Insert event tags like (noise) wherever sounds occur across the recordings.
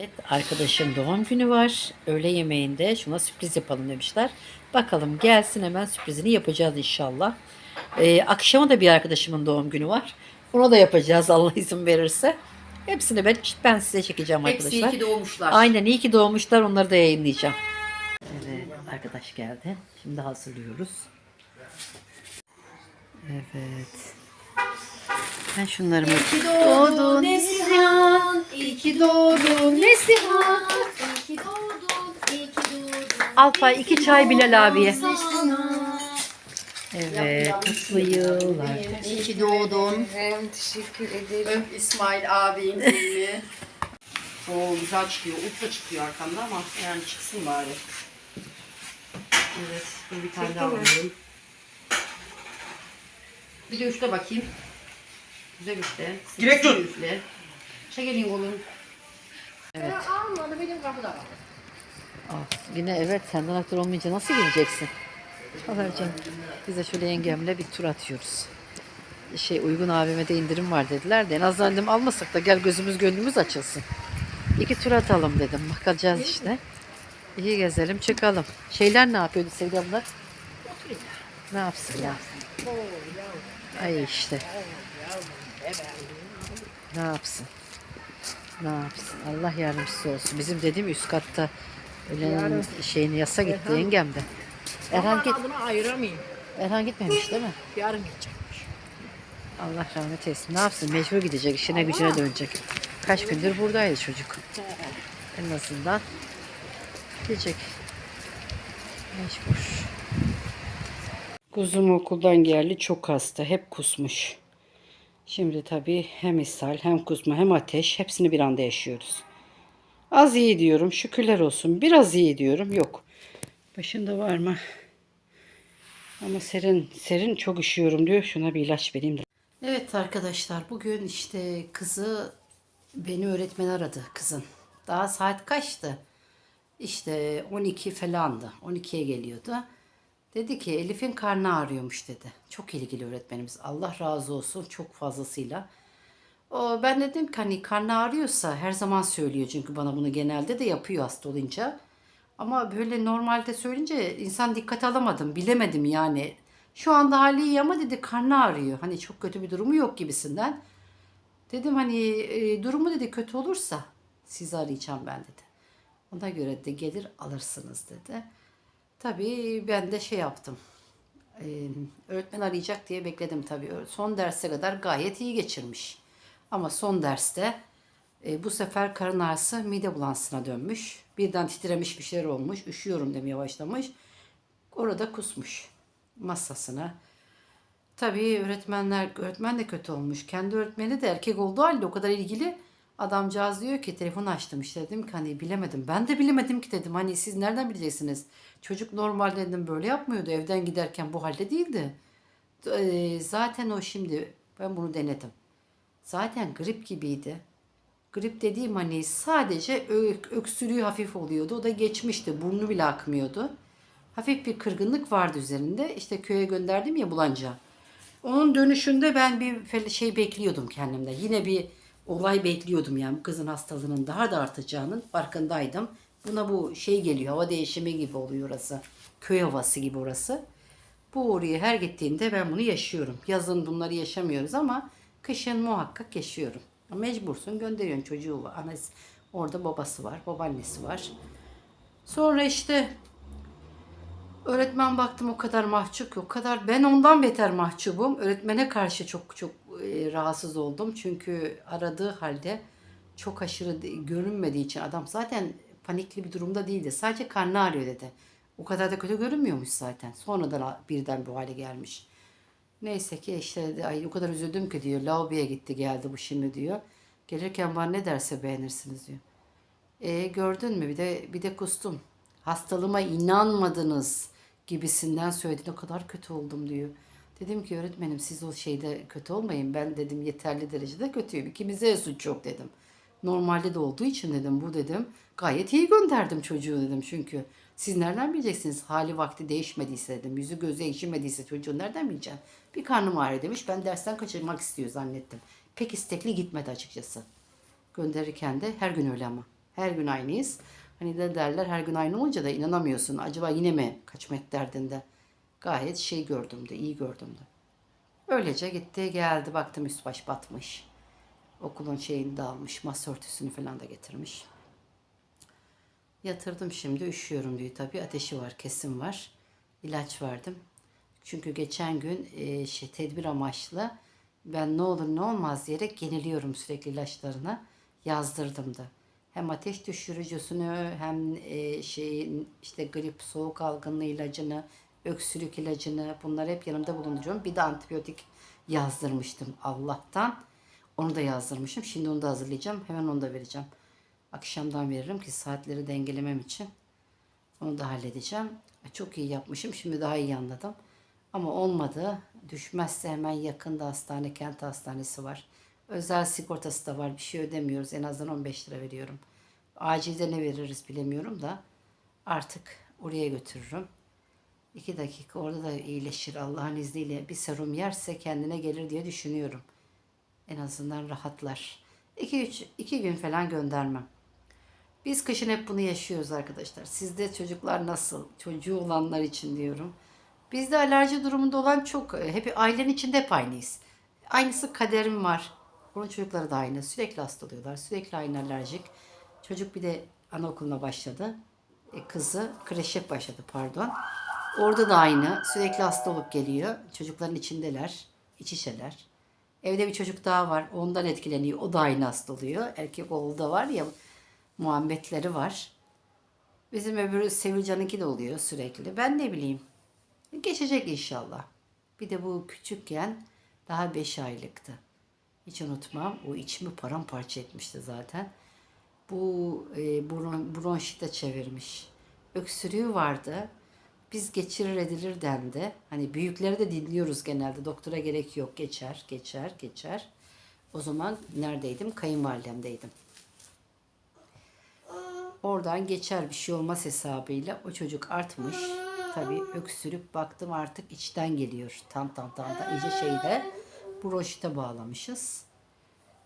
Evet, arkadaşın doğum günü var. Öğle yemeğinde şuna sürpriz yapalım demişler. Bakalım gelsin hemen sürprizini yapacağız inşallah. Ee, akşama da bir arkadaşımın doğum günü var. Ona da yapacağız (laughs) Allah izin verirse. Hepsini ben, ben size çekeceğim Hepsi arkadaşlar. iyi ki doğmuşlar. Aynen iyi ki doğmuşlar onları da yayınlayacağım. Evet arkadaş geldi. Şimdi hazırlıyoruz. Evet. Ben şunlarımı İyi ki doğdun Neslihan. İyi ki doğdun Neslihan. İyi ki doğdun. İyi ki doğdun. Alpay iki çay Bilal abiye. Evet mutlu yıllar. İyi ki doğdun. Hem teşekkür ederim. Öp İsmail abin elini. Oo güzel çıkıyor. Ultra çıkıyor arkamda ama yani çıksın bari. Evet. Bir tane daha alıyorum. Bir de üfle bakayım. Güzel üfle. Direkt dur. Üfle. Çekelin oğlum. Evet. Almadı benim kapıda var. Ah, yine evet senden aktör olmayınca nasıl geleceksin? Habercan. Biz de şöyle yengemle bir tur atıyoruz. Şey uygun AVM'de indirim var dediler de en azından dedim almasak da gel gözümüz gönlümüz açılsın. İki tur atalım dedim. Bakacağız işte. İyi gezelim çıkalım. Şeyler ne yapıyordu Sevgi abla? Ne yapsın ya? Ay işte. Ne yapsın? Ne yapsın? Allah yardımcısı olsun. Bizim dediğim üst katta ölen şeyini yasa gitti yengem de. Erhan, git, Adını ayıramayayım. Erhan gitmemiş değil mi? Yarın gidecekmiş. Allah rahmet eylesin. Ne yapsın? Mecbur gidecek. işine gücüne dönecek. Kaç gündür buradaydı çocuk. En azından gidecek. Mecbur. Kuzum okuldan geldi. Çok hasta. Hep kusmuş. Şimdi tabii hem ishal hem kusma hem ateş hepsini bir anda yaşıyoruz. Az iyi diyorum. Şükürler olsun. Biraz iyi diyorum. Yok. Başında var mı? Ama serin, serin çok üşüyorum diyor. Şuna bir ilaç vereyim de. Evet arkadaşlar bugün işte kızı beni öğretmen aradı kızın. Daha saat kaçtı? İşte 12 falandı. 12'ye geliyordu. Dedi ki Elif'in karnı ağrıyormuş dedi. Çok ilgili öğretmenimiz. Allah razı olsun çok fazlasıyla. O, ben dedim ki hani karnı ağrıyorsa her zaman söylüyor çünkü bana bunu genelde de yapıyor hasta olunca. Ama böyle normalde söyleyince insan dikkat alamadım. Bilemedim yani. Şu anda hali iyi ama dedi karnı ağrıyor. Hani çok kötü bir durumu yok gibisinden. Dedim hani e, durumu dedi kötü olursa sizi arayacağım ben dedi. Ona göre de gelir alırsınız dedi. Tabii ben de şey yaptım. Ee, öğretmen arayacak diye bekledim tabii. Son derse kadar gayet iyi geçirmiş. Ama son derste e, bu sefer karın ağrısı mide bulantısına dönmüş. Birden titremiş bir şeyler olmuş. Üşüyorum demeye başlamış. Orada kusmuş masasına. Tabii öğretmenler, öğretmen de kötü olmuş. Kendi öğretmeni de erkek olduğu halde o kadar ilgili. Adamcağız diyor ki telefon açtım işte dedim ki hani bilemedim. Ben de bilemedim ki dedim hani siz nereden bileceksiniz? Çocuk normalde dedim böyle yapmıyordu. Evden giderken bu halde değildi. Ee, zaten o şimdi ben bunu denedim. Zaten grip gibiydi. Grip dediğim hani sadece öksürüğü hafif oluyordu. O da geçmişti. Burnu bile akmıyordu. Hafif bir kırgınlık vardı üzerinde. İşte köye gönderdim ya bulanca. Onun dönüşünde ben bir şey bekliyordum kendimde. Yine bir olay bekliyordum yani bu kızın hastalığının daha da artacağının farkındaydım. Buna bu şey geliyor hava değişimi gibi oluyor orası. Köy havası gibi orası. Bu oraya her gittiğimde ben bunu yaşıyorum. Yazın bunları yaşamıyoruz ama kışın muhakkak yaşıyorum. Mecbursun gönderiyorsun çocuğu var. Anası, orada babası var, babaannesi var. Sonra işte öğretmen baktım o kadar mahcup o kadar ben ondan beter mahcubum. Öğretmene karşı çok çok rahatsız oldum. Çünkü aradığı halde çok aşırı görünmediği için adam zaten panikli bir durumda değildi. Sadece karnı ağrıyor dedi. O kadar da kötü görünmüyormuş zaten. Sonradan birden bu hale gelmiş. Neyse ki işte dedi, ay o kadar üzüldüm ki diyor. Lavaboya gitti geldi bu şimdi diyor. Gelirken bana ne derse beğenirsiniz diyor. E gördün mü bir de bir de kustum. Hastalığıma inanmadınız gibisinden söyledi. O kadar kötü oldum diyor. Dedim ki öğretmenim siz o şeyde kötü olmayın. Ben dedim yeterli derecede kötüyüm. İkimize suç yok dedim. Normalde de olduğu için dedim bu dedim. Gayet iyi gönderdim çocuğu dedim çünkü. Siz nereden bileceksiniz hali vakti değişmediyse dedim. Yüzü gözü ekşimediyse çocuğu nereden bileceğim? Bir karnım ağrıyor demiş. Ben dersten kaçırmak istiyor zannettim. Pek istekli gitmedi açıkçası. Gönderirken de her gün öyle ama. Her gün aynıyız. Hani de derler her gün aynı olunca da inanamıyorsun. Acaba yine mi kaçmak derdinde? Gayet şey gördüm de, iyi gördüm de. Öylece gitti geldi baktım üst baş batmış. Okulun şeyini de almış. Masa falan da getirmiş. Yatırdım şimdi üşüyorum diyor tabii. Ateşi var kesin var. İlaç verdim. Çünkü geçen gün e, şey, tedbir amaçlı ben ne olur ne olmaz diyerek yeniliyorum sürekli ilaçlarına. Yazdırdım da. Hem ateş düşürücüsünü hem e, şeyin işte grip soğuk algınlığı ilacını, öksürük ilacını bunlar hep yanımda bulunduruyorum. Bir de antibiyotik yazdırmıştım Allah'tan. Onu da yazdırmışım. Şimdi onu da hazırlayacağım. Hemen onu da vereceğim. Akşamdan veririm ki saatleri dengelemem için. Onu da halledeceğim. Çok iyi yapmışım. Şimdi daha iyi anladım. Ama olmadı. Düşmezse hemen yakında hastane, kent hastanesi var. Özel sigortası da var. Bir şey ödemiyoruz. En azından 15 lira veriyorum. Acilde ne veririz bilemiyorum da artık oraya götürürüm. İki dakika orada da iyileşir Allah'ın izniyle. Bir serum yerse kendine gelir diye düşünüyorum. En azından rahatlar. İki, üç, iki gün falan göndermem. Biz kışın hep bunu yaşıyoruz arkadaşlar. Sizde çocuklar nasıl? Çocuğu olanlar için diyorum. Bizde alerji durumunda olan çok. e, Hep ailenin içinde hep aynıyız. Aynısı kaderim var. Bunun çocukları da aynı. Sürekli hasta oluyorlar. Sürekli aynı alerjik. Çocuk bir de anaokuluna başladı. E, kızı kreşe başladı pardon. Orada da aynı. Sürekli hasta olup geliyor. Çocukların içindeler. iç. Evde bir çocuk daha var. Ondan etkileniyor. O da aynı hasta oluyor. Erkek oğlu da var ya muhabbetleri var. Bizim öbürü Sevilcan'ınki de oluyor sürekli. Ben ne bileyim. Geçecek inşallah. Bir de bu küçükken daha 5 aylıktı. Hiç unutmam. O içimi paramparça etmişti zaten. Bu e, bron, bronşite çevirmiş. Öksürüğü vardı. Biz geçirir edilir dendi. Hani büyükleri de dinliyoruz genelde. Doktora gerek yok. Geçer, geçer, geçer. O zaman neredeydim? Kayınvalidemdeydim. Oradan geçer bir şey olmaz hesabıyla o çocuk artmış. Tabii öksürük baktım artık içten geliyor. Tam tam tam da iyice şeyde bronşite bağlamışız.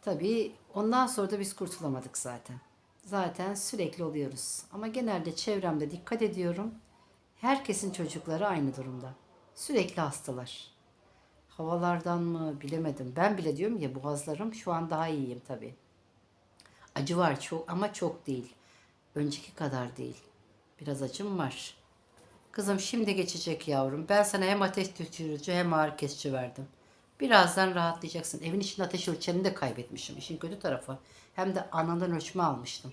Tabii ondan sonra da biz kurtulamadık zaten. Zaten sürekli oluyoruz. Ama genelde çevremde dikkat ediyorum. Herkesin çocukları aynı durumda. Sürekli hastalar. Havalardan mı bilemedim. Ben bile diyorum ya boğazlarım şu an daha iyiyim tabii. Acı var çok ama çok değil. Önceki kadar değil. Biraz acım var. Kızım şimdi geçecek yavrum. Ben sana hem ateş düşürücü hem ağrı kesici verdim. Birazdan rahatlayacaksın. Evin içinde ateş ölçerini de kaybetmişim. İşin kötü tarafı. Hem de anandan ölçme almıştım.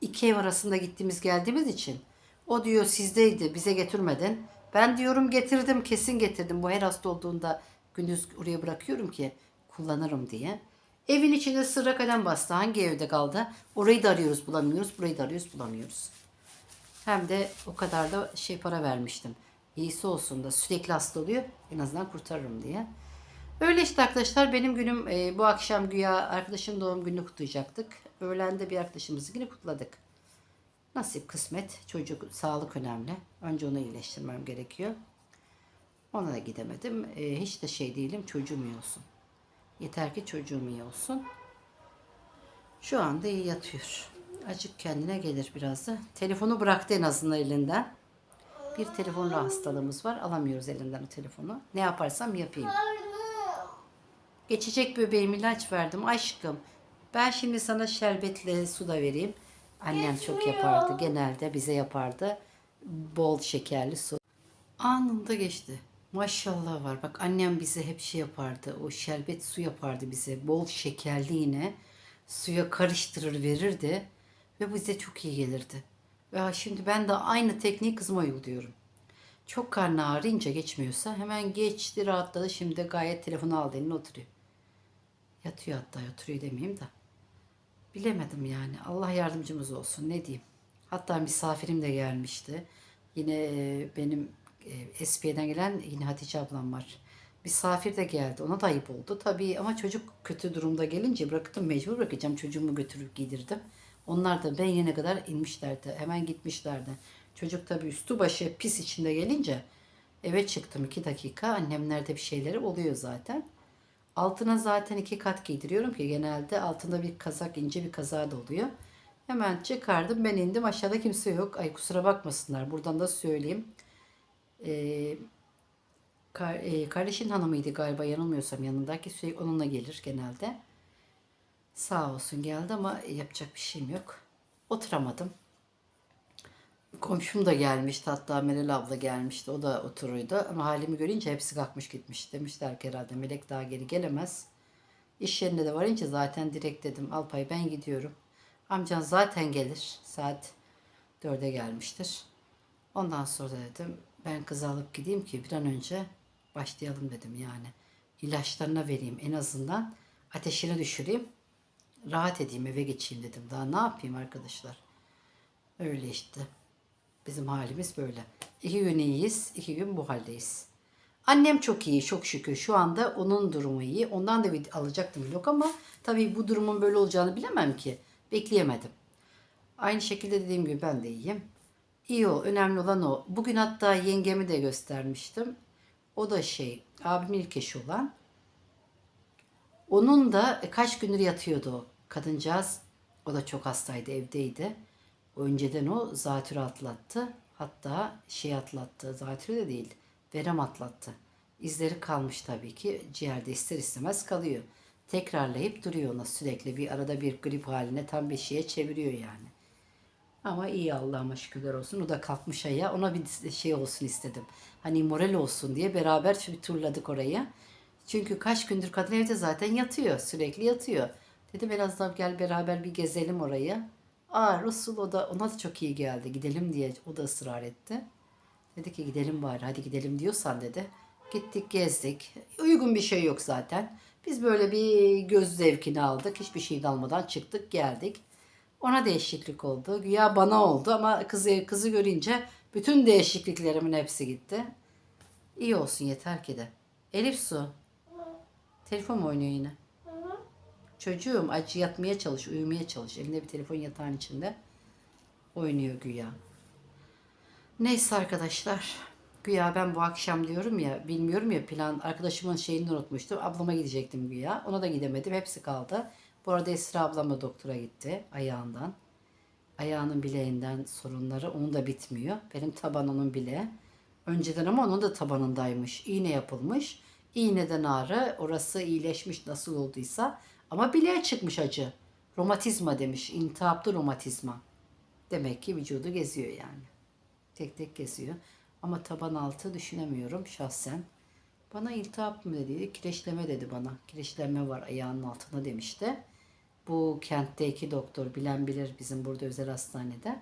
İki ev arasında gittiğimiz geldiğimiz için. O diyor sizdeydi bize getirmedin. Ben diyorum getirdim kesin getirdim. Bu her hasta olduğunda gündüz oraya bırakıyorum ki kullanırım diye. Evin içinde sıra kalem bastı. Hangi evde kaldı? Orayı da arıyoruz bulamıyoruz. Burayı da arıyoruz bulamıyoruz. Hem de o kadar da şey para vermiştim. İyisi olsun da sürekli hasta oluyor. En azından kurtarırım diye. Öyle işte arkadaşlar benim günüm e, bu akşam güya arkadaşım doğum gününü kutlayacaktık. Öğlende bir arkadaşımızı yine kutladık. Nasip kısmet çocuk sağlık önemli. Önce onu iyileştirmem gerekiyor. Ona da gidemedim. E, hiç de şey değilim çocuğum iyi olsun. Yeter ki çocuğum iyi olsun. Şu anda iyi yatıyor. Acık kendine gelir biraz da. Telefonu bıraktı en azından elinden. Bir telefon hastalığımız var. Alamıyoruz elinden o telefonu. Ne yaparsam yapayım. Geçecek bebeğim ilaç verdim aşkım. Ben şimdi sana şerbetle su da vereyim. Annem çok yapardı. Genelde bize yapardı. Bol şekerli su. Anında geçti. Maşallah var. Bak annem bize hep şey yapardı. O şerbet su yapardı bize. Bol şekerli yine. Suya karıştırır verirdi. Ve bize çok iyi gelirdi. Ve şimdi ben de aynı tekniği kızıma uyguluyorum. Çok karnı ağrıyınca geçmiyorsa hemen geçti rahatladı. Şimdi de gayet telefonu aldı eline oturuyor. Yatıyor hatta oturuyor demeyeyim de. Bilemedim yani. Allah yardımcımız olsun ne diyeyim. Hatta misafirim de gelmişti. Yine e, benim e, SP'den gelen yine Hatice ablam var. Misafir de geldi. Ona da ayıp oldu. Tabii ama çocuk kötü durumda gelince bıraktım. Mecbur bırakacağım. Çocuğumu götürüp giydirdim. Onlar da ben yine kadar inmişlerdi. Hemen gitmişlerdi. Çocuk tabii üstü başı pis içinde gelince eve çıktım iki dakika. Annemlerde bir şeyleri oluyor zaten. Altına zaten iki kat giydiriyorum ki genelde altında bir kazak ince bir kazağı da oluyor. Hemen çıkardım ben indim aşağıda kimse yok. Ay kusura bakmasınlar buradan da söyleyeyim. Ee, e, kardeşin hanımıydı galiba yanılmıyorsam yanındaki sürekli onunla gelir genelde. Sağ olsun geldi ama yapacak bir şeyim yok. Oturamadım. Komşum da gelmişti hatta Meral abla gelmişti o da oturuydu ama halimi görünce hepsi kalkmış gitmiş. Demişler ki herhalde Melek daha geri gelemez. İş yerinde de varınca zaten direkt dedim Alpay ben gidiyorum. Amcan zaten gelir saat dörde gelmiştir. Ondan sonra dedim ben kızı alıp gideyim ki bir an önce başlayalım dedim yani. İlaçlarına vereyim en azından ateşini düşüreyim. Rahat edeyim eve geçeyim dedim. Daha ne yapayım arkadaşlar. Öyle işte. Bizim halimiz böyle. İki gün iyiyiz, iki gün bu haldeyiz. Annem çok iyi, çok şükür. Şu anda onun durumu iyi. Ondan da bir alacaktım vlog ama tabii bu durumun böyle olacağını bilemem ki. Bekleyemedim. Aynı şekilde dediğim gibi ben de iyiyim. İyi o, önemli olan o. Bugün hatta yengemi de göstermiştim. O da şey, abimin ilk eşi olan. Onun da kaç gündür yatıyordu o kadıncağız. O da çok hastaydı, evdeydi. Önceden o zatürre atlattı. Hatta şey atlattı, zatürre de değil, verem atlattı. İzleri kalmış tabii ki. Ciğerde ister istemez kalıyor. Tekrarlayıp duruyor ona sürekli. Bir arada bir grip haline tam bir şeye çeviriyor yani. Ama iyi Allah'ıma şükürler olsun. O da kalkmış ayağa. Ona bir şey olsun istedim. Hani moral olsun diye beraber bir turladık orayı. Çünkü kaç gündür kadın evde zaten yatıyor. Sürekli yatıyor. Dedim biraz daha gel beraber bir gezelim orayı. Aa Resul o da ona da çok iyi geldi. Gidelim diye o da ısrar etti. Dedi ki gidelim bari hadi gidelim diyorsan dedi. Gittik gezdik. Uygun bir şey yok zaten. Biz böyle bir göz zevkini aldık. Hiçbir şey almadan çıktık geldik. Ona değişiklik oldu. Güya bana oldu ama kızı, kızı görünce bütün değişikliklerimin hepsi gitti. İyi olsun yeter ki de. Elif Su. Telefon oynuyor yine? Çocuğum acı yatmaya çalış, uyumaya çalış. Elinde bir telefon yatağın içinde. Oynuyor güya. Neyse arkadaşlar. Güya ben bu akşam diyorum ya, bilmiyorum ya plan arkadaşımın şeyini unutmuştum. Ablama gidecektim güya. Ona da gidemedim. Hepsi kaldı. Bu arada Esra ablam da doktora gitti ayağından. Ayağının bileğinden sorunları onun da bitmiyor. Benim taban onun bileği. Önceden ama onun da tabanındaymış. İğne yapılmış. İğneden ağrı orası iyileşmiş nasıl olduysa. Ama bileğe çıkmış acı. Romatizma demiş. İltihaplı romatizma. Demek ki vücudu geziyor yani. Tek tek geziyor. Ama taban altı düşünemiyorum şahsen. Bana iltihap mı dedi, kireçleme dedi bana. Kireçlenme var ayağının altında demişti. Bu kentteki doktor bilen bilir bizim burada özel hastanede.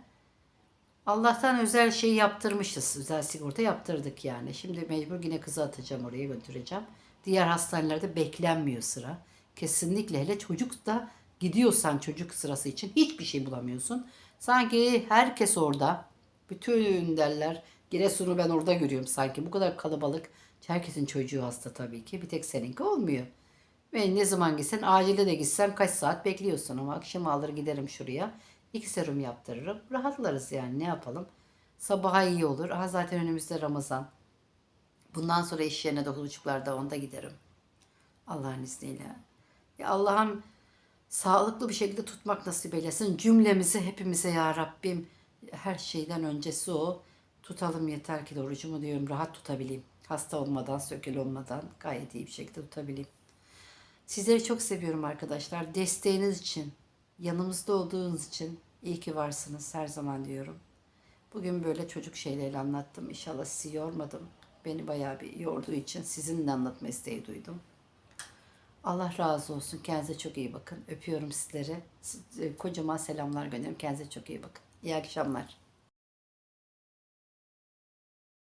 Allah'tan özel şey yaptırmışız. Özel sigorta yaptırdık yani. Şimdi mecbur yine kızı atacağım oraya götüreceğim. Diğer hastanelerde beklenmiyor sıra. Kesinlikle hele çocuk da gidiyorsan çocuk sırası için hiçbir şey bulamıyorsun. Sanki herkes orada. Bütün derler. Giresun'u ben orada görüyorum sanki. Bu kadar kalabalık. Herkesin çocuğu hasta tabii ki. Bir tek seninki olmuyor. Ve ne zaman gitsen acilde de gitsen kaç saat bekliyorsun ama akşam alır giderim şuraya. İki serum yaptırırım. Rahatlarız yani ne yapalım. Sabaha iyi olur. Aha zaten önümüzde Ramazan. Bundan sonra iş yerine dokuz buçuklarda onda giderim. Allah'ın izniyle. Allah'ım sağlıklı bir şekilde tutmak nasip eylesin. Cümlemizi hepimize ya Rabbim her şeyden öncesi o. Tutalım yeter ki de orucumu diyorum rahat tutabileyim. Hasta olmadan, sökel olmadan gayet iyi bir şekilde tutabileyim. Sizleri çok seviyorum arkadaşlar. Desteğiniz için, yanımızda olduğunuz için iyi ki varsınız her zaman diyorum. Bugün böyle çocuk şeyleri anlattım. İnşallah sizi yormadım. Beni bayağı bir yorduğu için sizinle anlatma isteği duydum. Allah razı olsun. Kendinize çok iyi bakın. Öpüyorum sizleri. Siz- Kocaman selamlar gönderiyorum. Kendinize çok iyi bakın. İyi akşamlar.